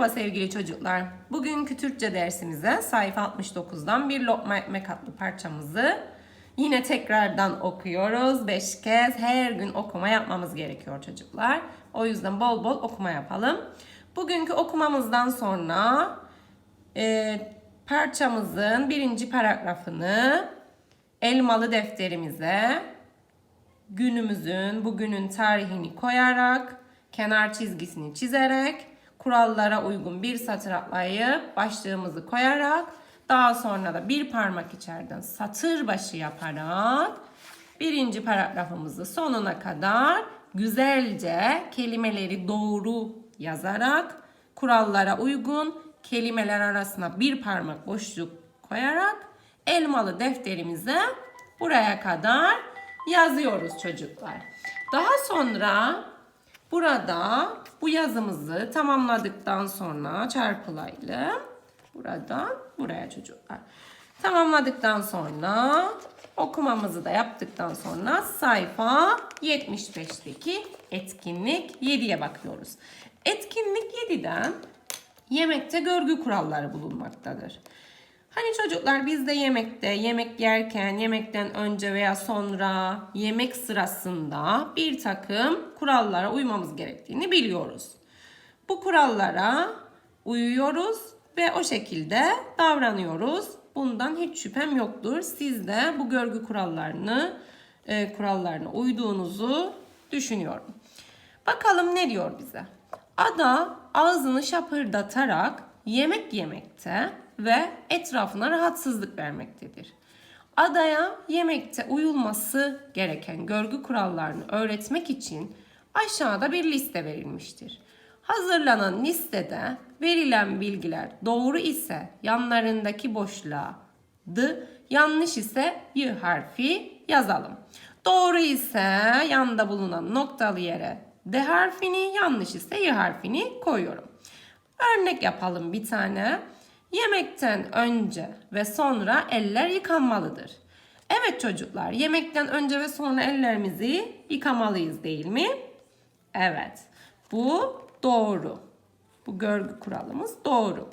Merhaba sevgili çocuklar. Bugünkü Türkçe dersimize sayfa 69'dan bir lokma ekmek adlı parçamızı yine tekrardan okuyoruz. 5 kez her gün okuma yapmamız gerekiyor çocuklar. O yüzden bol bol okuma yapalım. Bugünkü okumamızdan sonra e, parçamızın birinci paragrafını elmalı defterimize günümüzün, bugünün tarihini koyarak, kenar çizgisini çizerek, kurallara uygun bir satır atlayıp başlığımızı koyarak, daha sonra da bir parmak içeriden satır başı yaparak birinci paragrafımızı sonuna kadar güzelce kelimeleri doğru yazarak, kurallara uygun kelimeler arasına bir parmak boşluk koyarak elmalı defterimize buraya kadar yazıyoruz çocuklar. Daha sonra burada bu yazımızı tamamladıktan sonra çarpılaylı buradan buraya çocuklar. Tamamladıktan sonra okumamızı da yaptıktan sonra sayfa 75'teki etkinlik 7'ye bakıyoruz. Etkinlik 7'den yemekte görgü kuralları bulunmaktadır. Hani çocuklar biz de yemekte, yemek yerken, yemekten önce veya sonra, yemek sırasında bir takım kurallara uymamız gerektiğini biliyoruz. Bu kurallara uyuyoruz ve o şekilde davranıyoruz. Bundan hiç şüphem yoktur. Siz de bu görgü kurallarını, e, kurallarına uyduğunuzu düşünüyorum. Bakalım ne diyor bize? Ada ağzını şapırdatarak yemek yemekte ve etrafına rahatsızlık vermektedir. Adaya yemekte uyulması gereken görgü kurallarını öğretmek için aşağıda bir liste verilmiştir. Hazırlanan listede verilen bilgiler doğru ise yanlarındaki boşluğa d, yanlış ise y harfi yazalım. Doğru ise yanında bulunan noktalı yere d harfini, yanlış ise y harfini koyuyorum. Örnek yapalım bir tane. Yemekten önce ve sonra eller yıkanmalıdır. Evet çocuklar, yemekten önce ve sonra ellerimizi yıkamalıyız değil mi? Evet. Bu doğru. Bu görgü kuralımız doğru.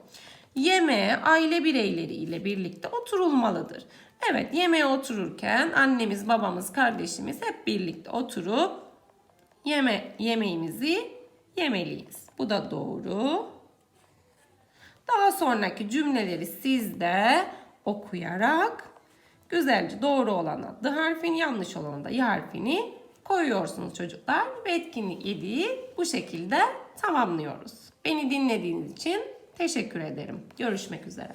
Yemeğe aile bireyleri ile birlikte oturulmalıdır. Evet, yemeğe otururken annemiz, babamız, kardeşimiz hep birlikte oturup yeme yemeğimizi yemeliyiz. Bu da doğru. Sonraki cümleleri siz de okuyarak güzelce doğru olana D harfini yanlış olana da Y harfini koyuyorsunuz çocuklar. Ve etkinlik 7'yi bu şekilde tamamlıyoruz. Beni dinlediğiniz için teşekkür ederim. Görüşmek üzere.